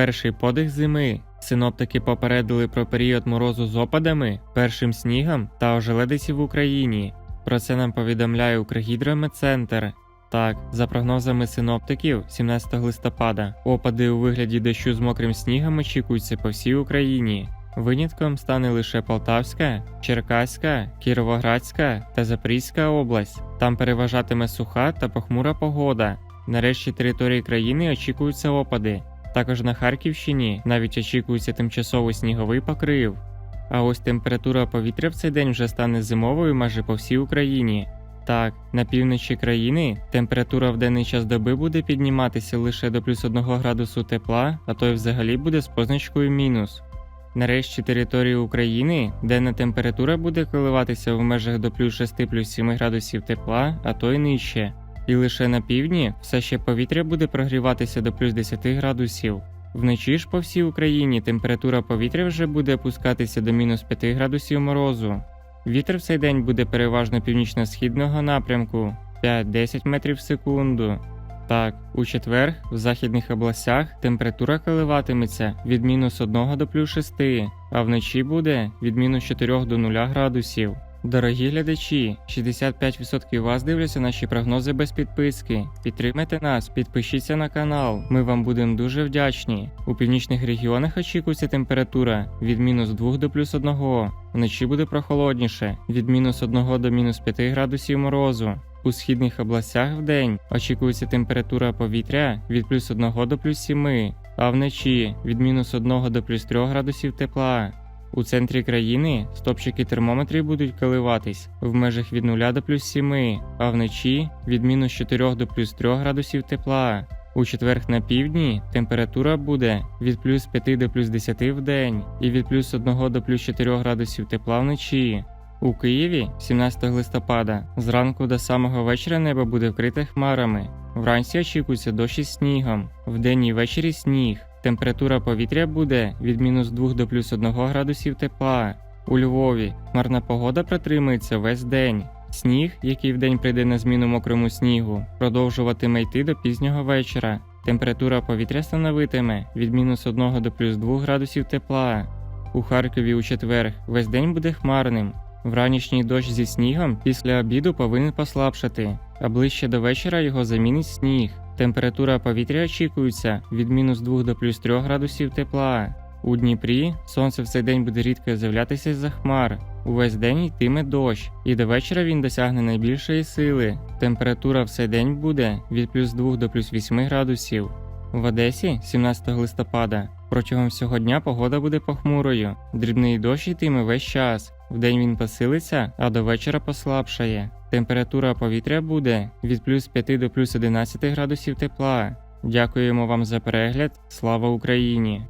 Перший подих зими. Синоптики попередили про період морозу з опадами, першим снігом та ожеледиці в Україні. Про це нам повідомляє Укргідрометцентр. Так, за прогнозами синоптиків, 17 листопада, опади у вигляді дощу з мокрим снігом очікуються по всій Україні. Винятком стане лише Полтавська, Черкаська, Кіровоградська та Запорізька область. Там переважатиме суха та похмура погода. На решті території країни очікуються опади. Також на Харківщині навіть очікується тимчасовий сніговий покрив. А ось температура повітря в цей день вже стане зимовою майже по всій Україні. Так, на півночі країни температура в денний час доби буде підніматися лише до плюс 1 градусу тепла, а то й взагалі буде з позначкою мінус. Нарешті території України денна температура буде коливатися в межах до плюс 6 плюс 7 градусів тепла, а то й нижче. І лише на півдні все ще повітря буде прогріватися до плюс 10 градусів. Вночі ж по всій Україні температура повітря вже буде опускатися до мінус 5 градусів морозу. Вітер в цей день буде переважно північно-східного напрямку 5-10 метрів в секунду. Так, у четвер в західних областях температура коливатиметься від мінус 1 до плюс 6, а вночі буде від мінус 4 до 0 градусів. Дорогі глядачі, 65% вас дивляться наші прогнози без підписки. Підтримайте нас, підпишіться на канал. Ми вам будемо дуже вдячні. У північних регіонах очікується температура від мінус 2 до плюс 1. Вночі буде прохолодніше від мінус 1 до мінус 5 градусів морозу. У східних областях в день очікується температура повітря від плюс 1 до плюс 7, а вночі від мінус 1 до плюс 3 градусів тепла. У центрі країни стопчики термометрів будуть коливатись в межах від 0 до плюс 7, а вночі від мінус 4 до плюс 3 градусів тепла. У четверг на півдні температура буде від плюс 5 до плюс 10 в день і від плюс 1 до плюс 4 градусів тепла вночі. У Києві 17 листопада зранку до самого вечора небо буде вкрите хмарами. Вранці очікується дощ із снігом, вдень і ввечері сніг. Температура повітря буде від мінус 2 до плюс 1 градусів тепла. У Львові хмарна погода протримується весь день. Сніг, який вдень прийде на зміну мокрому снігу, продовжуватиме йти до пізнього вечора. Температура повітря становитиме від мінус 1 до плюс 2 градусів тепла. У Харкові у четвер весь день буде хмарним. Вранішній дощ зі снігом після обіду повинен послабшати, а ближче до вечора його замінить сніг. Температура повітря очікується від мінус 2 до плюс 3 градусів тепла. У Дніпрі сонце в цей день буде рідко з'являтися з-за хмар. Увесь день йтиме дощ, і до вечора він досягне найбільшої сили. Температура в цей день буде від плюс 2 до плюс 8 градусів. В Одесі 17 листопада протягом всього дня погода буде похмурою. Дрібний дощ йтиме весь час. Вдень він посилиться, а до вечора послабшає. Температура повітря буде від плюс 5 до плюс 11 градусів тепла. Дякуємо вам за перегляд. Слава Україні!